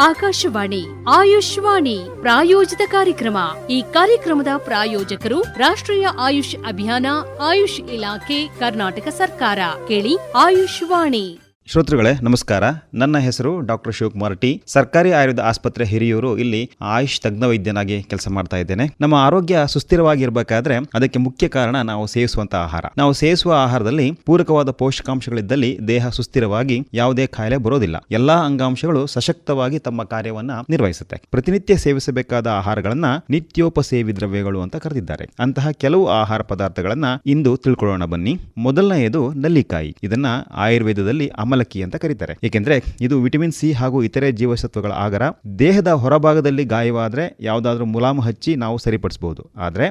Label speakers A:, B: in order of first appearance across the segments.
A: ಆಕಾಶವಾಣಿ, ಆಯುಷ್ವಾಣಿ ಪ್ರಾಯೋಜಿತ ಕಾರ್ಯಕ್ರಮ. ಈ ಕಾರ್ಯಕ್ರಮದ ಪ್ರಾಯೋಜಕರು ರಾಷ್ಟ್ರೀಯ ಆಯುಷ್ ಅಭಿಯಾನ, ಆಯುಷ್ ಇಲಾಖೆ, ಕರ್ನಾಟಕ ಸರ್ಕಾರ. ಕೇಳಿ ಆಯುಷ್ವಾಣಿ.
B: ಶ್ರೋತೃಗಳೇ, ನಮಸ್ಕಾರ. ನನ್ನ ಹೆಸರು ಡಾಕ್ಟರ್ ಶಿವಕುಮಾರ್ ಟಿ. ಸರ್ಕಾರಿ ಆಯುರ್ವೇದ ಆಸ್ಪತ್ರೆ ಹಿರಿಯೂರು ಇಲ್ಲಿ ಆಯುಷ್ ತಜ್ಞ ವೈದ್ಯನಾಗಿ ಕೆಲಸ ಮಾಡ್ತಾ ಇದ್ದೇನೆ. ನಮ್ಮ ಆರೋಗ್ಯ ಸುಸ್ಥಿರವಾಗಿರಬೇಕಾದ್ರೆ ಅದಕ್ಕೆ ಮುಖ್ಯ ಕಾರಣ ನಾವು ಸೇವಿಸುವಂತಹ ಆಹಾರ. ನಾವು ಸೇವಿಸುವ ಆಹಾರದಲ್ಲಿ ಪೂರಕವಾದ ಪೋಷಕಾಂಶಗಳಿದ್ದಲ್ಲಿ ದೇಹ ಸುಸ್ಥಿರವಾಗಿ ಯಾವುದೇ ಕಾಯಿಲೆ ಬರೋದಿಲ್ಲ. ಎಲ್ಲಾ ಅಂಗಾಂಶಗಳು ಸಶಕ್ತವಾಗಿ ತಮ್ಮ ಕಾರ್ಯವನ್ನ ನಿರ್ವಹಿಸುತ್ತೆ. ಪ್ರತಿನಿತ್ಯ ಸೇವಿಸಬೇಕಾದ ಆಹಾರಗಳನ್ನ ನಿತ್ಯೋಪಸೇವಿ ದ್ರವ್ಯಗಳು ಅಂತ ಕರೆದಿದ್ದಾರೆ. ಅಂತಹ ಕೆಲವು ಆಹಾರ ಪದಾರ್ಥಗಳನ್ನ ಇಂದು ತಿಳ್ಕೊಳ್ಳೋಣ ಬನ್ನಿ. ಮೊದಲನೆಯದು ನಲ್ಲಿಕಾಯಿ. ಇದನ್ನ ಆಯುರ್ವೇದದಲ್ಲಿ ಅಮಲಕ್ಕಿ ಅಂತ ಕರೀತಾರೆ. ಏಕೆಂದ್ರೆ ಇದು ವಿಟಮಿನ್ ಸಿ ಹಾಗೂ ಇತರೆ ಜೀವಸತ್ವಗಳ ಆಗರ. ದೇಹದ ಹೊರಭಾಗದಲ್ಲಿ ಗಾಯವಾದರೆ ಯಾವುದಾದ್ರೂ ಮುಲಾಮು ಹಚ್ಚಿ ನಾವು ಸರಿಪಡಿಸಬಹುದು ಆದರೆ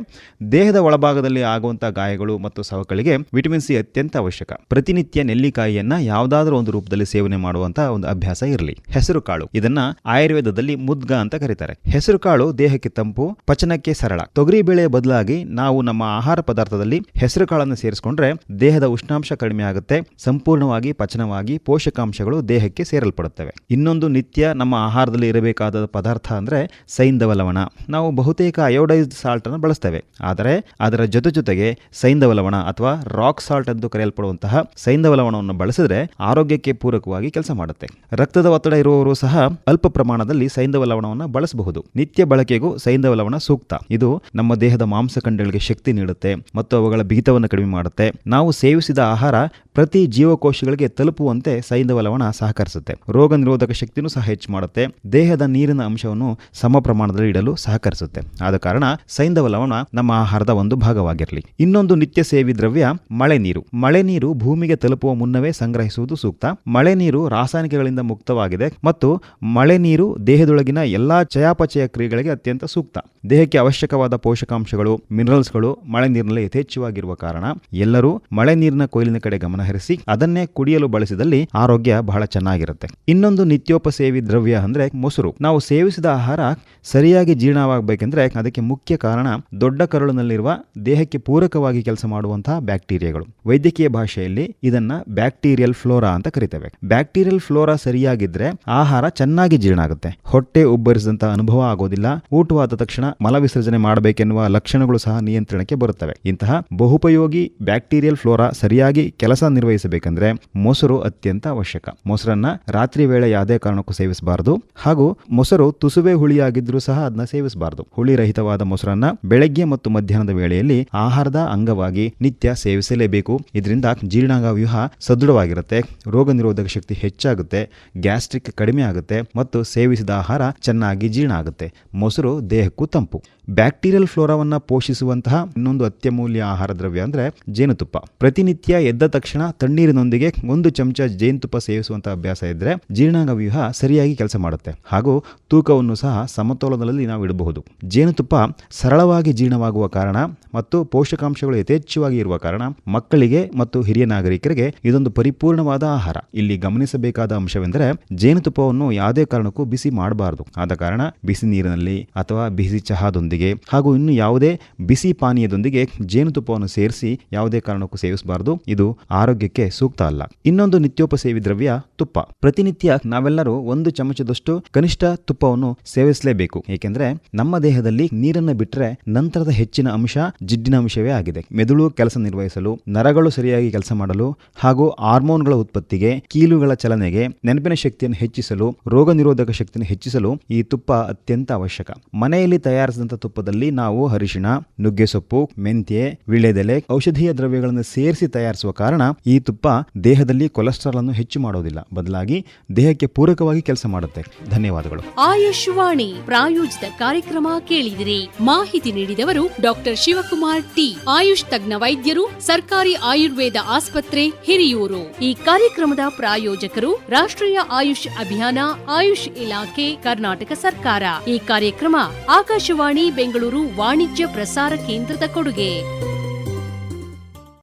B: ದೇಹದ ಒಳಭಾಗದಲ್ಲಿ ಆಗುವಂತಹ ಗಾಯಗಳು ಮತ್ತು ಸವಕಳಿಗೆ ವಿಟಮಿನ್ ಸಿ ಅತ್ಯಂತ ಅವಶ್ಯಕ. ಪ್ರತಿನಿತ್ಯ ನೆಲ್ಲಿಕಾಯಿಯನ್ನ ಯಾವುದಾದ್ರೂ ಒಂದು ರೂಪದಲ್ಲಿ ಸೇವನೆ ಮಾಡುವಂತಹ ಒಂದು ಅಭ್ಯಾಸ ಇರಲಿ. ಹೆಸರು ಕಾಳು. ಇದನ್ನ ಆಯುರ್ವೇದದಲ್ಲಿ ಮುದ್ಗ ಅಂತ ಕರೀತಾರೆ. ಹೆಸರು ಕಾಳು ದೇಹಕ್ಕೆ ತಂಪು, ಪಚನಕ್ಕೆ ಸರಳ. ತೊಗರಿ ಬೇಳೆ ಬದಲಾಗಿ ನಾವು ನಮ್ಮ ಆಹಾರ ಪದಾರ್ಥದಲ್ಲಿ ಹೆಸರು ಕಾಳನ್ನು ಸೇರಿಸಿಕೊಂಡ್ರೆ ದೇಹದ ಉಷ್ಣಾಂಶ ಕಡಿಮೆ ಆಗುತ್ತೆ. ಸಂಪೂರ್ಣವಾಗಿ ಪಚನವಾಗಿ ಪೋಷಕಾಂಶಗಳು ದೇಹಕ್ಕೆ ಸೇರಲ್ಪಡುತ್ತವೆ. ಇನ್ನೊಂದು ನಿತ್ಯ ನಮ್ಮ ಆಹಾರದಲ್ಲಿ ಇರಬೇಕಾದ ಪದಾರ್ಥ ಅಂದ್ರೆ ಸೈಂಧವ ಲವಣ. ನಾವು ಬಹುತೇಕ ಅಯೋಡೈಸ್ಡ್ ಸಾಲ್ಟ್ ಅನ್ನು ಬಳಸ್ತೇವೆ. ಆದರೆ ಅದರ ಜೊತೆ ಜೊತೆಗೆ ಸೈಂಧವ ಲವಣ ಅಥವಾ ರಾಕ್ ಸಾಲ್ಟ್ ಎಂದು ಕರೆಯಲ್ಪಡುವಂತಹ ಸೈಂಧವ ಲವಣವನ್ನು ಬಳಸಿದ್ರೆ ಆರೋಗ್ಯಕ್ಕೆ ಪೂರಕವಾಗಿ ಕೆಲಸ ಮಾಡುತ್ತೆ. ರಕ್ತದ ಒತ್ತಡ ಇರುವವರು ಸಹ ಅಲ್ಪ ಪ್ರಮಾಣದಲ್ಲಿ ಸೈಂಧವ ಲವಣವನ್ನು ಬಳಸಬಹುದು. ನಿತ್ಯ ಬಳಕೆಗೂ ಸೈಂಧವ ಲವಣ ಸೂಕ್ತ. ಇದು ನಮ್ಮ ದೇಹದ ಮಾಂಸಖಂಡಗಳಿಗೆ ಶಕ್ತಿ ನೀಡುತ್ತೆ ಮತ್ತು ಅವುಗಳ ಬಿಗಿತವನ್ನು ಕಡಿಮೆ ಮಾಡುತ್ತೆ. ನಾವು ಸೇವಿಸಿದ ಆಹಾರ ಪ್ರತಿ ಜೀವಕೋಶಗಳಿಗೆ ತಲುಪುವಂತೆ ಸೈಂಧವ ಲವಣ ಸಹಕರಿಸುತ್ತೆ. ರೋಗ ನಿರೋಧಕ ಶಕ್ತಿನೂ ಸಹ ಹೆಚ್ಚು ಮಾಡುತ್ತೆ. ದೇಹದ ನೀರಿನ ಅಂಶವನ್ನು ಸಮ ಪ್ರಮಾಣದಲ್ಲಿ ಇಡಲು ಸಹಕರಿಸುತ್ತೆ. ಆದ ಕಾರಣ ಸೈಂಧವ ಲವಣ ನಮ್ಮ ಆಹಾರದ ಒಂದು ಭಾಗವಾಗಿರಲಿ. ಇನ್ನೊಂದು ನಿತ್ಯ ಸೇವಿ ದ್ರವ್ಯ ಮಳೆ ನೀರು. ಮಳೆ ನೀರು ಭೂಮಿಗೆ ತಲುಪುವ ಮುನ್ನವೇ ಸಂಗ್ರಹಿಸುವುದು ಸೂಕ್ತ. ಮಳೆ ನೀರು ರಾಸಾಯನಿಕಗಳಿಂದ ಮುಕ್ತವಾಗಿದೆ ಮತ್ತು ಮಳೆ ನೀರು ದೇಹದೊಳಗಿನ ಎಲ್ಲಾ ಚಯಾಪಚಯ ಕ್ರಿಯೆಗಳಿಗೆ ಅತ್ಯಂತ ಸೂಕ್ತ. ದೇಹಕ್ಕೆ ಅವಶ್ಯಕವಾದ ಪೋಷಕಾಂಶಗಳು, ಮಿನರಲ್ಸ್ಗಳು ಮಳೆ ನೀರಿನಲ್ಲಿ ಯಥೇಚ್ಛವಾಗಿರುವ ಕಾರಣ ಎಲ್ಲರೂ ಮಳೆ ನೀರಿನ ಕೊಯ್ಲಿನ ಕಡೆ ಗಮನಹರಿಸಿ ಅದನ್ನೇ ಕುಡಿಯಲು ಬಳಸಿದಲ್ಲಿ ಆರೋಗ್ಯ ಬಹಳ ಚೆನ್ನಾಗಿರುತ್ತೆ. ಇನ್ನೊಂದು ನಿತ್ಯೋಪಸೇವಿ ದ್ರವ್ಯ ಅಂದ್ರೆ ಮೊಸರು. ನಾವು ಸೇವಿಸಿದ ಆಹಾರ ಸರಿಯಾಗಿ ಜೀರ್ಣವಾಗಬೇಕೆಂದ್ರೆ ಅದಕ್ಕೆ ಮುಖ್ಯ ಕಾರಣ ದೊಡ್ಡ ಕರುಳಿನಲ್ಲಿರುವ ದೇಹಕ್ಕೆ ಪೂರಕವಾಗಿ ಕೆಲಸ ಮಾಡುವಂತಹ ಬ್ಯಾಕ್ಟೀರಿಯಾಗಳು. ವೈದ್ಯಕೀಯ ಭಾಷೆಯಲ್ಲಿ ಇದನ್ನ ಬ್ಯಾಕ್ಟೀರಿಯಲ್ ಫ್ಲೋರಾ ಅಂತ ಕರಿತೇವೆ. ಬ್ಯಾಕ್ಟೀರಿಯಲ್ ಫ್ಲೋರಾ ಸರಿಯಾಗಿದ್ರೆ ಆಹಾರ ಚೆನ್ನಾಗಿ ಜೀರ್ಣ ಆಗುತ್ತೆ. ಹೊಟ್ಟೆ ಉಬ್ಬರಿಸಿದಂತಹ ಅನುಭವ ಆಗೋದಿಲ್ಲ. ಊಟವಾದ ತಕ್ಷಣ ಮಲವಿಸರ್ಜನೆ ಮಾಡಬೇಕೆನ್ನುವ ಲಕ್ಷಣಗಳು ಸಹ ನಿಯಂತ್ರಣಕ್ಕೆ ಬರುತ್ತವೆ. ಇಂತಹ ಬಹುಪಯೋಗಿ ಬ್ಯಾಕ್ಟೀರಿಯಲ್ ಫ್ಲೋರಾ ಸರಿಯಾಗಿ ಕೆಲಸ ನಿರ್ವಹಿಸಬೇಕಂದ್ರೆ ಮೊಸರು ಅತ್ಯಂತ ಅವಶ್ಯಕ. ಮೊಸರನ್ನ ರಾತ್ರಿ ವೇಳೆ ಯಾವುದೇ ಕಾರಣಕ್ಕೂ ಸೇವಿಸಬಾರದು. ಹಾಗೂ ಮೊಸರು ತುಸುವೆ ಹುಳಿಯಾಗಿದ್ರೂ ಸಹ ಅದನ್ನ ಸೇವಿಸಬಾರದು. ಹುಳಿ ರಹಿತವಾದ ಮೊಸರನ್ನ ಬೆಳಗ್ಗೆ ಮತ್ತು ಮಧ್ಯಾಹ್ನದ ವೇಳೆಯಲ್ಲಿ ಆಹಾರದ ಅಂಗವಾಗಿ ನಿತ್ಯ ಸೇವಿಸಲೇಬೇಕು. ಇದರಿಂದ ಜೀರ್ಣಾಂಗ ವ್ಯೂಹ ಸದೃಢವಾಗಿರುತ್ತೆ. ರೋಗ ನಿರೋಧಕ ಶಕ್ತಿ ಹೆಚ್ಚಾಗುತ್ತೆ. ಗ್ಯಾಸ್ಟ್ರಿಕ್ ಕಡಿಮೆ ಆಗುತ್ತೆ ಮತ್ತು ಸೇವಿಸಿದ ಆಹಾರ ಚೆನ್ನಾಗಿ ಜೀರ್ಣ ಆಗುತ್ತೆ. ಮೊಸರು ದೇಹಕ್ಕೂ ತಂಪು. ಬ್ಯಾಕ್ಟೀರಿಯಲ್ ಫ್ಲೋರಾವನ್ನ ಪೋಷಿಸುವಂತಹ ಇನ್ನೊಂದು ಅತ್ಯಮೂಲ್ಯ ಆಹಾರ ದ್ರವ್ಯ ಅಂದ್ರೆ ಜೇನುತುಪ್ಪ. ಪ್ರತಿನಿತ್ಯ ಎದ್ದ ತಕ್ಷಣ ತಣ್ಣೀರಿನೊಂದಿಗೆ ಒಂದು ಚಮಚ ಜೇನುತುಪ್ಪ ಸೇವಿಸುವಂತಹ ಅಭ್ಯಾಸ ಇದ್ರೆ ಜೀರ್ಣಾಂಗ ವ್ಯೂಹ ಸರಿಯಾಗಿ ಕೆಲಸ ಮಾಡುತ್ತೆ. ಹಾಗೂ ತೂಕವನ್ನು ಸಹ ಸಮತೋಲನದಲ್ಲಿ ನಾವು ಇಡಬಹುದು. ಜೇನುತುಪ್ಪ ಸರಳವಾಗಿ ಜೀರ್ಣವಾಗುವ ಕಾರಣ ಮತ್ತು ಪೋಷಕಾಂಶಗಳು ಯಥೇಚ್ಛವಾಗಿ ಇರುವ ಕಾರಣ ಮಕ್ಕಳಿಗೆ ಮತ್ತು ಹಿರಿಯ ನಾಗರಿಕರಿಗೆ ಇದೊಂದು ಪರಿಪೂರ್ಣವಾದ ಆಹಾರ. ಇಲ್ಲಿ ಗಮನಿಸಬೇಕಾದ ಅಂಶವೆಂದರೆ ಜೇನುತುಪ್ಪವನ್ನು ಯಾವುದೇ ಕಾರಣಕ್ಕೂ ಬಿಸಿ ಮಾಡಬಾರದು. ಆದ ಕಾರಣ ಬಿಸಿ ನೀರಿನಲ್ಲಿ ಅಥವಾ ಬಿಸಿ ಚಹಾದೊಂದಿಗೆ ಹಾಗೂ ಇನ್ನು ಯಾವುದೇ ಬಿಸಿ ಪಾನೀಯದೊಂದಿಗೆ ಜೇನುತುಪ್ಪವನ್ನು ಸೇರಿಸಿ ಯಾವುದೇ ಕಾರಣಕ್ಕೂ ಸೇವಿಸಬಾರದು. ಇದು ಆರೋಗ್ಯಕ್ಕೆ ಸೂಕ್ತ ಅಲ್ಲ. ಇನ್ನೊಂದು ನಿತ್ಯೋಪಸೇವಿ ದ್ರವ್ಯ ತುಪ್ಪ. ಪ್ರತಿನಿತ್ಯ ನಾವೆಲ್ಲರೂ ಒಂದು ಚಮಚದಷ್ಟು ಕನಿಷ್ಠ ತುಪ್ಪವನ್ನು ಸೇವಿಸಲೇಬೇಕು. ಏಕೆಂದ್ರೆ ನಮ್ಮ ದೇಹದಲ್ಲಿ ನೀರನ್ನು ಬಿಟ್ಟರೆ ನಂತರದ ಹೆಚ್ಚಿನ ಅಂಶ ಜಿಡ್ಡಿನ ಅಂಶವೇ ಆಗಿದೆ. ಮೆದುಳು ಕೆಲಸ ನಿರ್ವಹಿಸಲು, ನರಗಳು ಸರಿಯಾಗಿ ಕೆಲಸ ಮಾಡಲು ಹಾಗೂ ಹಾರ್ಮೋನ್ಗಳ ಉತ್ಪತ್ತಿಗೆ, ಕೀಲುಗಳ ಚಲನೆಗೆ, ನೆನಪಿನ ಶಕ್ತಿಯನ್ನು ಹೆಚ್ಚಿಸಲು, ರೋಗ ನಿರೋಧಕ ಶಕ್ತಿಯನ್ನು ಹೆಚ್ಚಿಸಲು ಈ ತುಪ್ಪ ಅತ್ಯಂತ ಅವಶ್ಯಕ. ಮನೆಯಲ್ಲಿ ತಯಾರಿಸಿದಂಥ ತುಪ್ಪದಲ್ಲಿ ನಾವು ಅರಿಶಿಣ ನುಗ್ಗೆ ಸೊಪ್ಪು ಮೆಂತ್ಯೆ ವಿಳೆದೆಲೆ ಔಷಧೀಯ ದ್ರವ್ಯಗಳನ್ನು ಸೇರಿಸಿ ತಯಾರಿಸುವ ಕಾರಣ ಈ ತುಪ್ಪ ದೇಹದಲ್ಲಿ ಕೊಲೆಸ್ಟ್ರಾಲ್ ಅನ್ನು ಹೆಚ್ಚು ಮಾಡೋದಿಲ್ಲ. ಬದಲಾಗಿ ದೇಹಕ್ಕೆ ಪೂರಕವಾಗಿ ಕೆಲಸ ಮಾಡುತ್ತೆ. ಧನ್ಯವಾದಗಳು.
A: ಆಯುಷ್ವಾಣಿ ಪ್ರಾಯೋಜಿತ ಕಾರ್ಯಕ್ರಮ ಕೇಳಿದಿರಿ. ಮಾಹಿತಿ ನೀಡಿದವರು ಡಾಕ್ಟರ್ ಶಿವಕುಮಾರ್ ಟಿ. ಆಯುಷ್ ತಜ್ಞ ವೈದ್ಯರು, ಸರ್ಕಾರಿ ಆಯುರ್ವೇದ ಆಸ್ಪತ್ರೆ, ಹಿರಿಯೂರು. ಈ ಕಾರ್ಯಕ್ರಮದ ಪ್ರಾಯೋಜಕರು ರಾಷ್ಟ್ರೀಯ ಆಯುಷ್ ಅಭಿಯಾನ, ಆಯುಷ್ ಇಲಾಖೆ, ಕರ್ನಾಟಕ ಸರ್ಕಾರ. ಈ ಕಾರ್ಯಕ್ರಮ ಆಕಾಶವಾಣಿ, ಬೆಂಗಳೂರು ವಾಣಿಜ್ಯ ಪ್ರಸಾರ ಕೇಂದ್ರದ ಕೊಡುಗೆ.